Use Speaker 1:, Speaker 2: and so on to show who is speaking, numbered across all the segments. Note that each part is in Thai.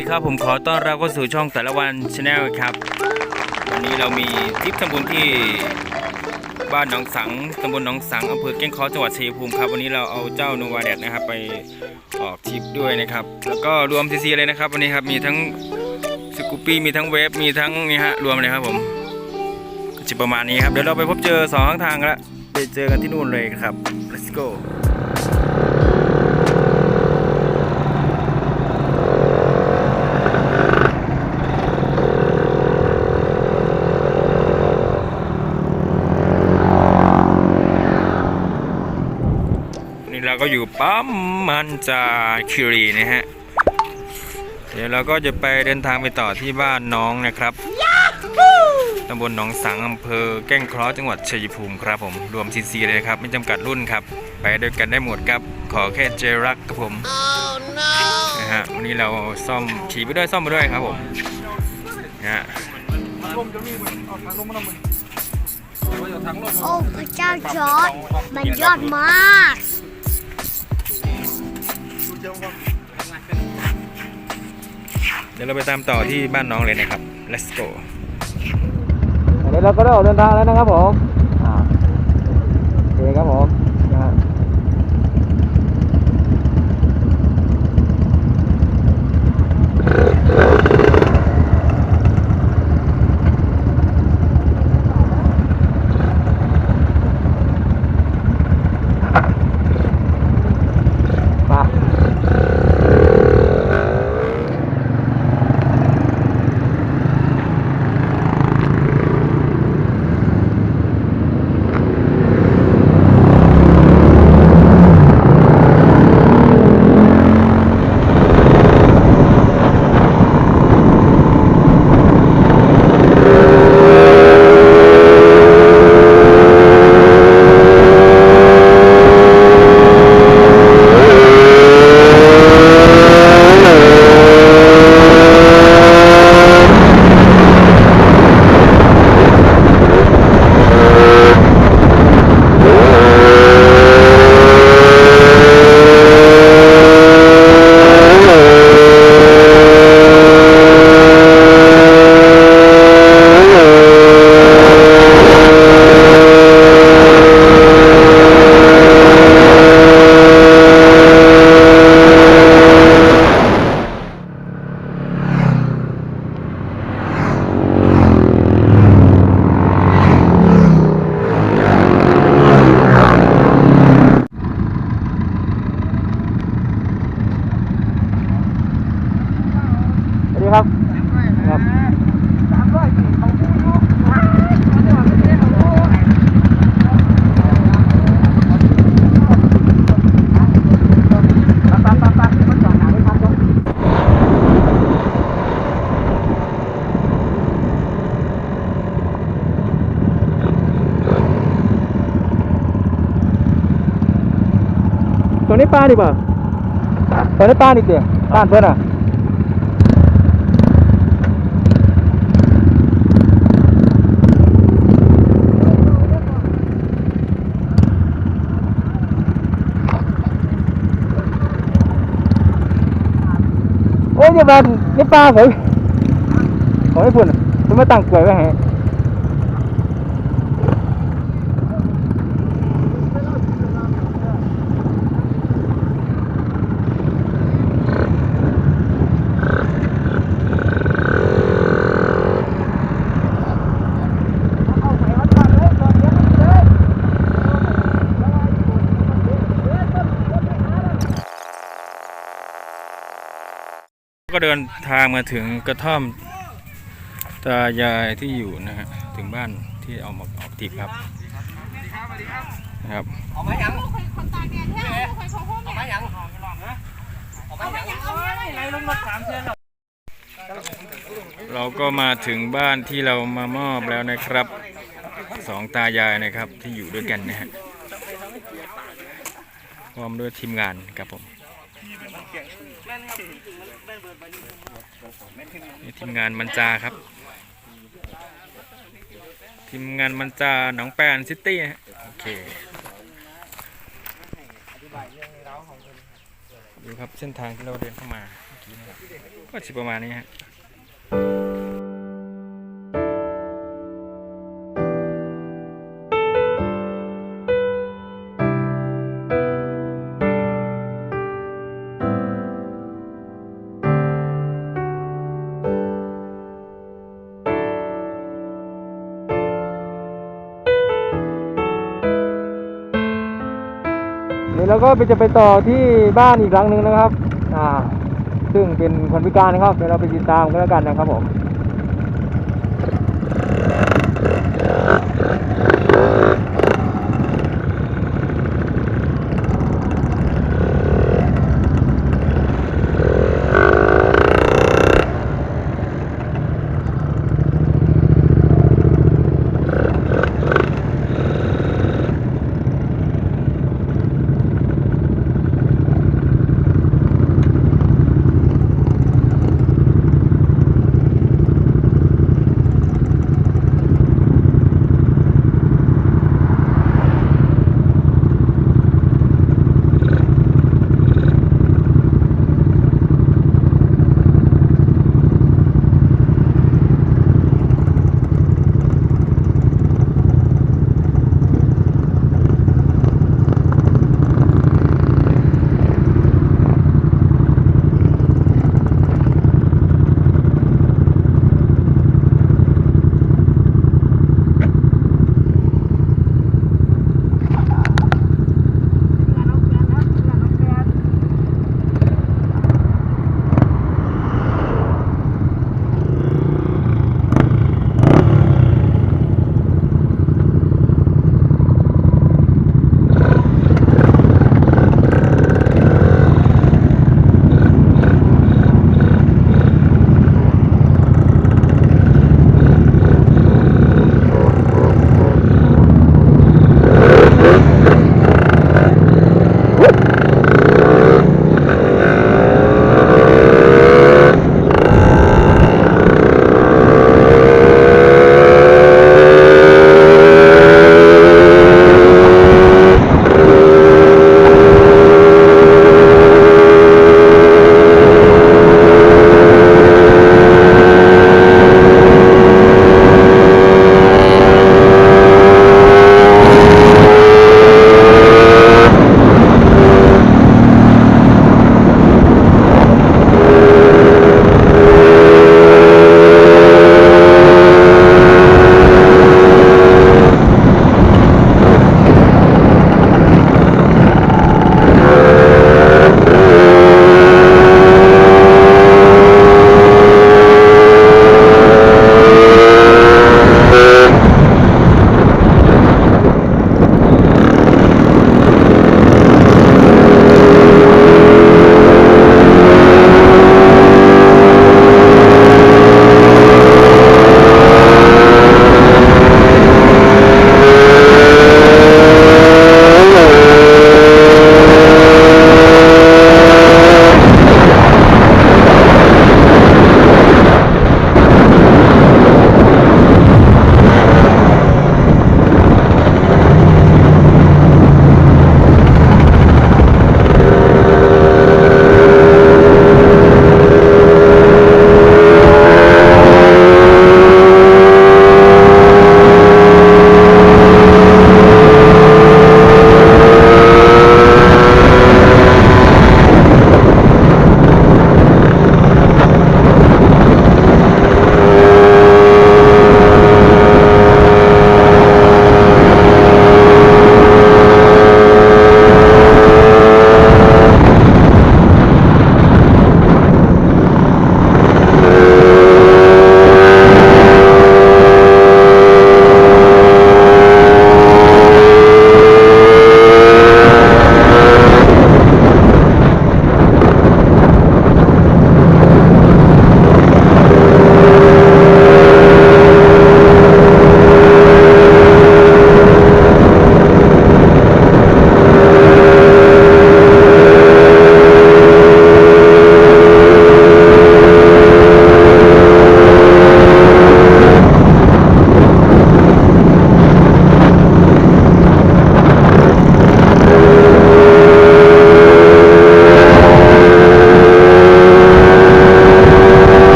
Speaker 1: ดีครับผมขอต้อนรับเข้าสู่ช่องแต่ละวันชาแนลครับ วันนี้เรามีทริปทำบุญที่บ้านหนองสังตำบลหนองสังอำเภอแก้งเคอจังหวัดชัยภูมิครับ วันนี้เราเอาเจ้าโนวาแดดนะครับ ไปออกทริปด้วยนะครับ แล้วก็รวมซีซีเลยนะครับ วันนี้ครับมีทั้งสกูปี้มีทั้งเวฟมีทั้งนี่ฮะรวมเลยครับผมก็จะประมาณนี้ครับเดี๋ยวเราไปพบเจอสองข้างทางแล้วไปเจอกันที่นู่นเลยครับ let's go เราก็อยู่ปั๊มมันจาคิรีนะฮะ เดี๋ยวเราก็จะไปเดินทางไปต่อที่บ้านน้องนะครับตำบลหนองสังอำเภอแก้งเคราะห์จังหวัดชัยภูมิครับผม รวมซีซีเลยนะครับ ไม่จำกัดรุ่นครับ ไปด้วยกันได้หมดครับ ขอแค่เจรักครับผมนะฮะ วันนี้เราซ่อมขี่ไปด้วยซ่อมไปด้วยครับผมนะฮะ
Speaker 2: โอ้พระเจ้าจอร์ดมันยอดมาก
Speaker 1: เดี๋ยวเราไปตามต่อที่บ้านน้องเลยนะครับ let's go เดี๋ยวเราก็ได้ออกเดินทางแล้วนะครับผมโอเคครับผม ตรงนี้ป้าดีป่ะตรงนี้ป้านี่เตี๋ยบ้ เพื่อนอะโอ้ยนี่บ้านนี่ป้าผมผมไม่พูดน่ะผมมาตั้งกล้วยไว้ให้ก็เดินทางมาถึงกระท่อมตายายที่อยู่นะฮะถึงบ้านที่เอามาออกทริปครับนะครับ
Speaker 3: เอามายังเอามายังเอามายัง
Speaker 1: เราก็มาถึงบ้านที่เรามามอบแล้วนะครับสองตายายนะครับที่อยู่ด้วยกันนะฮะพร้อมด้วยทีมงานครับผม นี่ทีมงานมันจาครับ ทีมงานมันจาหนองแปนซิตี้ฮะโอเคดูครับเส้นทางที่เราเดินเข้ามาเมื่อกี้นะครับ
Speaker 4: ก็สิประมาณนี้ฮะ แล้วก็ไปจะไปต่อที่บ้านอีกหลังหนึ่งนะครับ อ่า ซึ่งเป็นคนพิการนะครับเดี๋ยวเราไปติดตามกันแล้วกันนะครับผม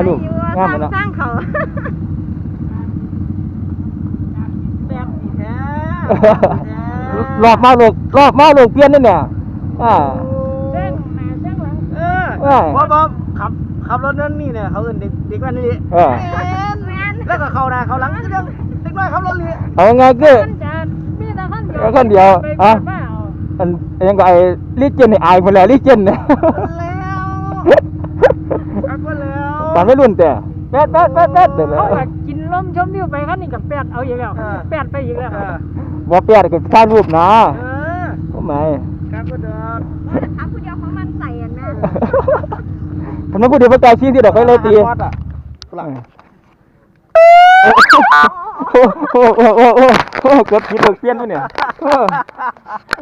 Speaker 4: า
Speaker 1: รถ่ายรูปงามเลยเนาะ
Speaker 2: สร้างเขา
Speaker 3: แบบนี้แท้
Speaker 1: รอบมาลูกรอบมาลูกเปลี่ยนนี่เนี่ยอ่า
Speaker 2: เส้นแม่เส้นหลัง
Speaker 3: เออ
Speaker 1: ว่า
Speaker 3: บอบอบขับขับรถนั่นนี่เนี่ยเขาเอินเด็กเด็กแว่นนี่
Speaker 1: เออ
Speaker 2: แม่นแม่น
Speaker 3: แล้วก็เขาหน้าเขาหลังก็เรื่องเด็กน้อยขับรถเลย
Speaker 1: เอาไงคือ
Speaker 2: มันจะมีแต่ขั้นเดียว
Speaker 1: แล้วขั้นเดียว
Speaker 2: ไป
Speaker 1: อะ
Speaker 2: เปิดบ้าเอา
Speaker 1: อันยังก็ไอ้ลิเจนนี่อายไปแล้วลิเจนเนี่ย
Speaker 3: แล้วขับมาแล้ว
Speaker 1: ตอนไม่รุ่นแต่แป๊ดแป๊ดแป๊ดแป๊ดเดี๋ยว
Speaker 2: เขา
Speaker 1: แล้ว
Speaker 2: ก็กินลมชมวิวไปขั้นนี้กับแปดเอาอีกแล้วแปดไปอีกแล้ว
Speaker 3: เออ
Speaker 1: บ่แป๊ดก็ถ่ายรูปนะ
Speaker 3: เออ
Speaker 1: ทำไม
Speaker 3: ครับก็เดิน
Speaker 2: ถามผู้เดียวของมันใส่อันนั้น
Speaker 1: ทำไมพูดเดี๋ยวประกาศชี้ที่ดอกไฟเลยตี
Speaker 3: วัดอะหลัง
Speaker 1: โอ้โหโอ้โหโอ้โหโอ้โหเกือบผิดเกือบเปลี่ยนไปเนี่ยเออ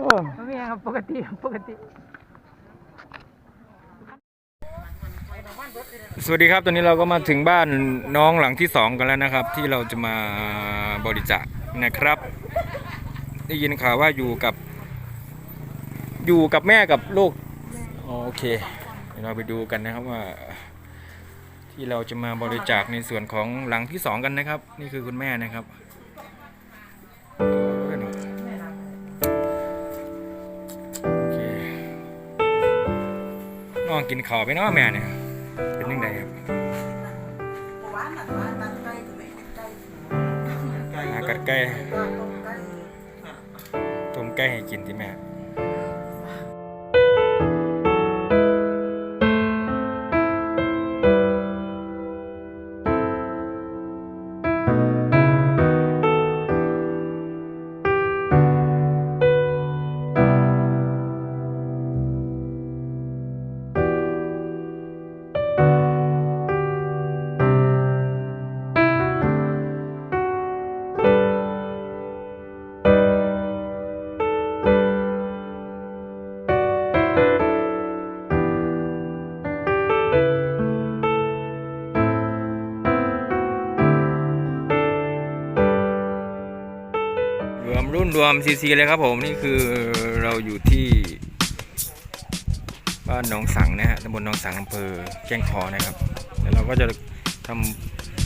Speaker 1: เออ
Speaker 2: ไม่ครับปกติปกติ
Speaker 1: สวัสดีครับ ตอนนี้เราก็มาถึงบ้านน้องหลังที่สองกันแล้วนะครับ ที่เราจะมาบริจาคนะครับ ได้ยินข่าวว่าอยู่กับ อยู่กับแม่กับลูกโอเคเดี๋ยวเราไปดูกันนะครับว่า ที่เราจะมาบริจาคในส่วนของหลังที่สองกันนะครับ นี่คือคุณแม่นะครับโอ้ยเนอะโอเคน้องกินข้าวไปเนาะแม่เนี่ย ไก่ต้มไก่ให้กินที่แม่ รวมซีซีเลยครับผมนี่คือเราอยู่ที่ บ้านหนองสังนะฮะตำบลหนองสังอำเภอแก้งคอนะครับแล้วเราก็จะท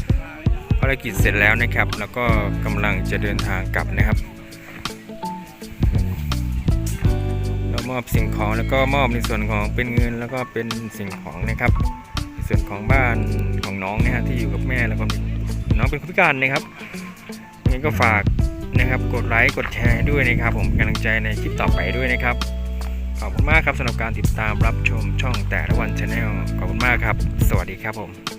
Speaker 1: ำภารกิจเสร็จแล้วนะครับ แล้วก็กำลังจะเดินทางกลับนะครับ เรามอบสิ่งของแล้วก็มอบในส่วนของเป็นเงินแล้วก็เป็นสิ่งของนะครับในส่วนของบ้านของน้องนะฮะที่อยู่กับแม่แล้วก็น้องเป็นคนพิการนะครับยังไงก็ฝาก นะครับ กดไลค์ กดแชร์ด้วยนะครับ ผมกำลังใจในคลิปต่อไปด้วยนะครับ ขอบคุณมากครับสำหรับการติดตามรับชมช่องแต่ละวันชาแนลขอบคุณมากครับ สวัสดีครับผม